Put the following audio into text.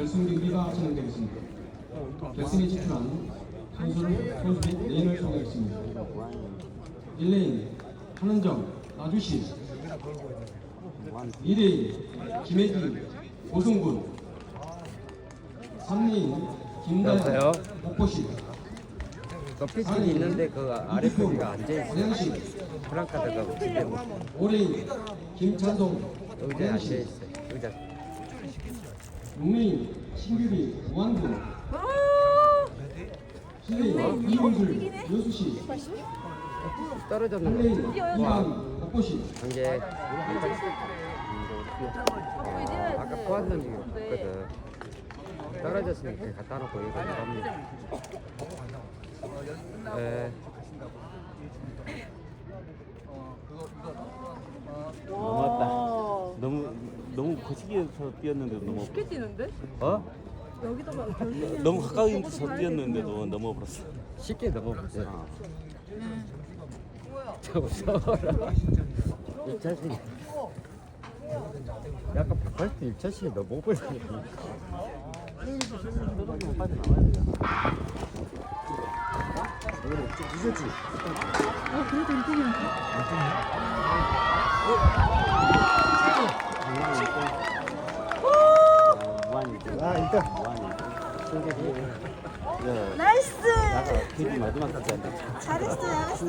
결승 경기가 진행되겠습니다. 결승에 진출한 선수를 선수 및 레인을 소개하겠습니다. 1레인 한은정, 나주시. 2레인 김혜기, 고승군. 3레인 김다현, 여보세요? 목포시. 그 피스는 있는데 그 아래 소리가 앉아있어 고양시. 프랑카드가 붙이고 5레인 김찬동, 의자에 고양시. 앉아있어 의자 6레인 신규리, 무안군. 7레인 이문술, 여수시. 떨어졌는 8레인 거 이반, 목포시 이제 어, 아까 게 없거든. 떨어졌으니까 갖다 놓고 이거 갑니다. 에, 넘었다. 너무 너무 거시기에서 뛰었는데도 넘어. 쉽게 뛰는데? 어? 여기다가 너무 가까이서 뛰었는데도 넘어버렸어. 쉽게 넘어보세요. 저 무서워라 이 자식이. 약간 바깥에 이 자식이 넘어버리네 아 그래도 1등이야 아 일단. 나이스! 나가 TV 마지막 끝에 잘했어 잘했어